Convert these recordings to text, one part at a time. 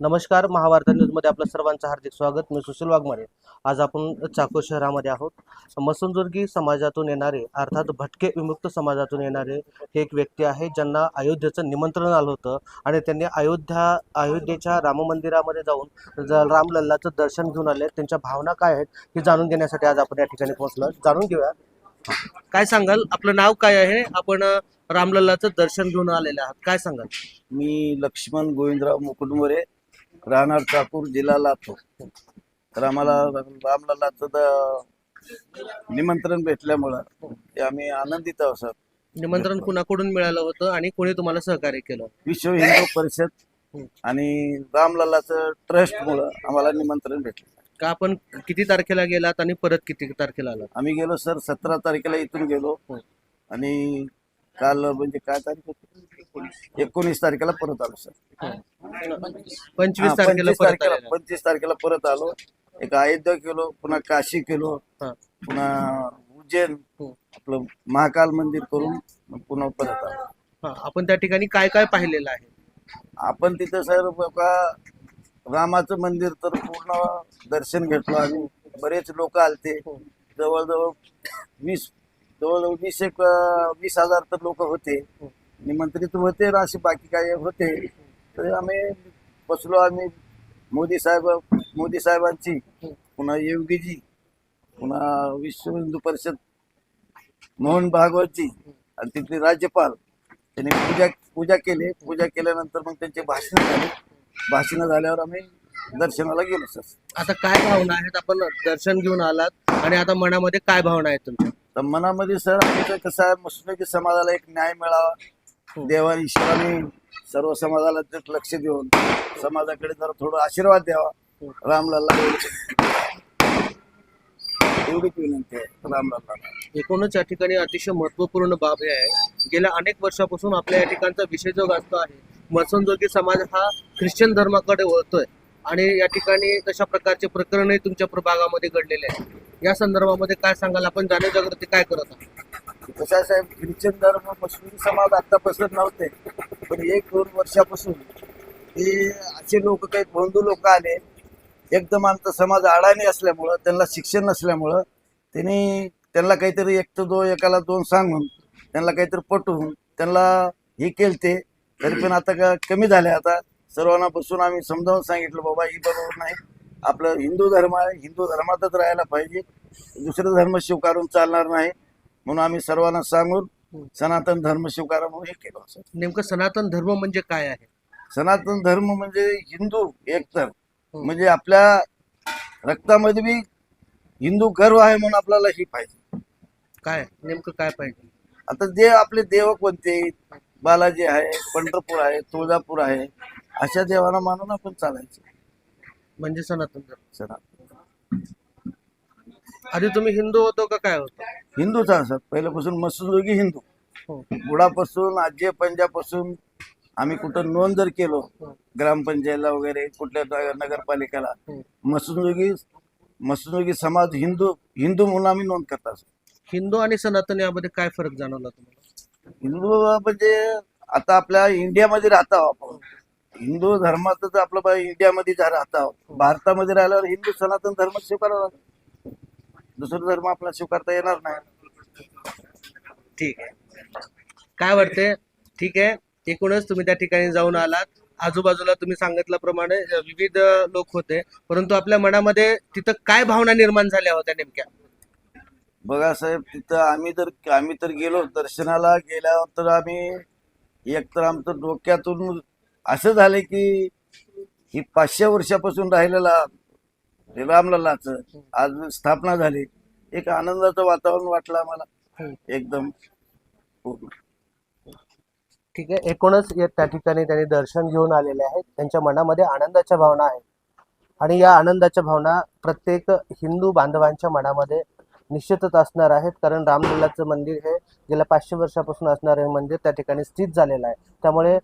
नमस्कार महावार्ता न्यूजमध्ये आपलं सर्वांचं हार्दिक स्वागत. मी सुशील वाघमारे. आज आपण चाकूर शहरामध्ये आहोत. मसनजुर्गी समाजातून येणारे अर्थात भटके विमुक्त समाजातून येणारे हे एक व्यक्ती आहे ज्यांना अयोध्येचं निमंत्रण आलं होतं आणि त्यांनी अयोध्या अयोध्येच्या राम मंदिरामध्ये जाऊन रामलल्लाचं दर्शन घेऊन आले त्यांच्या भावना काय आहेत हे जाणून घेण्यासाठी आज आपण या ठिकाणी पोहोचलो जाणून घेऊया. काय सांगाल? आपलं नाव काय आहे? आपण रामलल्लाचं दर्शन घेऊन आलेले आहात. काय सांगाल? मी लक्ष्मण गोविंदराव मुकुटमोरे राहणार चाकूर जिल्हा लातूर. तर आम्हाला रामलल्लाचं निमंत्रण भेटल्यामुळं ते आम्ही आनंदित आहोत सर. निमंत्रण कुणाकडून मिळालं होतं आणि कोणी तुम्हाला सहकार्य केलं? विश्व हिंदू परिषद आणि रामलल्लाचं ट्रस्टमुळं आम्हाला निमंत्रण भेटलं. का आपण किती तारखेला गेलात आणि परत किती तारखेला आलात? आम्ही गेलो सर सतरा तारखेला इथून गेलो. आणि काल म्हणजे काय तारीख होती? एकोणीस तारखेला परत आलो सर. पंचवीस तारखेला 25 परत तारखेला आलेला. पंचवीस तारखेला परत आलो. एक अयोध्या केलो पुन्हा काशी केलो हा. पुन्हा उज्जैन हो. आपलं महाकाल मंदिर करून मग पुन्हा परत आलो. हा, आपण त्या ठिकाणी काय काय पाहिलेलं आहे? आपण तिथं सर बघा रामाचं मंदिर तर पूर्ण दर्शन घेतलो आम्ही. बरेच लोक आलते. जवळजवळ वीस जवळजवळ वीस एक वीस हजार तर लोक होते. निमंत्रित होते असे बाकी काही होते. तर आम्ही बसलो आम्ही. मोदी साहेब मोदी साहेबांची पुन्हा योगीजी पुन्हा विश्व हिंदू परिषद मोहन भागवतजी आणि तिथले राज्यपाल. त्यांनी पूजा पूजा केली. पूजा केल्यानंतर मग त्यांचे भाषण झाले. भाषण झाल्यावर आम्ही दर्शनाला गेलो सर. आता काय भावना आहेत? आपण दर्शन घेऊन आलात आणि आता मनामध्ये काय भावना आहेत तुमच्या? तर मनामध्ये सर आमचं कसं आहे मुस्लिम समाजाला एक न्याय मिळावा. देवा ईश्वराने सर्व समाजाला लक्ष देऊन समाजाकडे जरा थोडं आशीर्वाद द्यावा रामलाला एवढीच विनंती आहे रामलाला एकूणच या ठिकाणी अतिशय महत्त्वपूर्ण बाब हे आहे. गेल्या अनेक वर्षापासून आपल्या या ठिकाणचा विषय जो गाजतो आहे मसनजोगी समाज हा ख्रिश्चन धर्माकडे वळतोय. आणि या ठिकाणी तशा प्रकारचे प्रकरणही तुमच्या प्रभागामध्ये घडलेले आहेत. या संदर्भामध्ये काय सांगाल? आपण जाणीव जागृती काय करत आहोत? कसं आहे साहेब ख्रिश्चन धर्म मुस्लिम समाज आतापासून नव्हते पण एक दोन वर्षापासून हे असे लोक काही बंधू लोक आले. एकदम आमचा समाज अडाणी असल्यामुळं त्यांना शिक्षण नसल्यामुळं त्यांनी त्यांना काहीतरी एक तर दो एकाला दोन सांगून त्यांना काहीतरी पटवून त्यांना हे केलते. तरी पण आता का कमी झाले आता सर्वांना बसून आम्ही समजावून सांगितलं बाबा ही बरोबर नाही. आपलं हिंदू धर्म आहे. हिंदू धर्मातच राहायला पाहिजे. दुसरं धर्म स्वीकारून चालणार नाही. म्हणून आम्ही सर्वांना सांगून सनातन धर्म स्वीकारा म्हणून हे केलं. असं नेमकं सनातन धर्म म्हणजे काय आहे? सनातन धर्म म्हणजे हिंदू एकतर. म्हणजे आपल्या रक्तामध्ये बी हिंदू गर्व आहे म्हणून आपल्याला ही पाहिजे. काय? नेमकं काय पाहिजे? आता जे आपले देव कोणते बालाजी आहे पंढरपूर आहे तुळजापूर आहे अशा देवाला मानून आपण चालायचं. म्हणजे सनातन धर्म. सनातन आधी तुम्ही हिंदू होतो का काय होतो? हिंदूच असत पहिल्यापासून मसुदोगी हिंदू. हो. बुडापासून आजी पंजापासून आम्ही कुठं नोंद जर केलो ग्रामपंचायतला वगैरे कुठल्या नगरपालिकेला हो. मसुदोगी मसुदोगी समाज हिंदू हिंदू म्हणून आम्ही नोंद करत असतो हिंदू आणि सनातन यामध्ये काय फरक जाणवला तुम्हाला? हिंदू म्हणजे आता आपल्या इंडियामध्ये राहता आपण. हिंदू धर्माचं आपलं इंडियामध्ये जा राहता भारतामध्ये राहिल्यावर हिंदू सनातन धर्म स्वीकारावा लागतो दुसरा धर्म आपला स्वीकारता येणार नाही. ठीक आहे. काय वाटते ठीक आहे. एकूणच तुम्ही त्या ठिकाणी जाऊन आलात. आजूबाजूला तुम्ही सांगितल्याप्रमाणे विविध लोक होते. परंतु आपल्या मनामध्ये तिथं काय भावना निर्माण झाल्या होत्या नेमक्या? बघा साहेब तिथं आम्ही तर आम्ही तर गेलो दर्शनाला गेल्यावर तर आम्ही एक तर आमचं डोक्यातून असं झालं की ही पाचशे वर्षापासून राहिलेला हे आज स्थापना झाली. एक आनंदाचं वातावरण वाटलं आम्हाला. एकदम. ठीक आहे. एकूणच त्या ठिकाणी त्यांनी दर्शन घेऊन आलेले आहेत. त्यांच्या मनामध्ये आनंदाच्या भावना आहेत. आणि या आनंदाच्या भावना प्रत्येक हिंदू बांधवांच्या मनामध्ये निश्चितच असणार आहेत. कारण रामलीलाचं मंदिर हे गेल्या पाचशे वर्षापासून असणारं हे मंदिर त्या ठिकाणी स्थित झालेलं आहे. त्यामुळे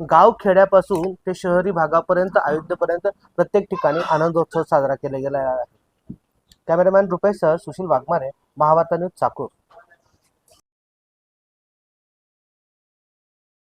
गाव खेड्यापासून ते शहरी भागापर्यंत अयोध्येपर्यंत प्रत्येक ठिकाणी आनंदोत्सव साजरा केला गेला आहे. Cameraman Rupesh sir Sushil Waghmare Mahavarta news Chakur.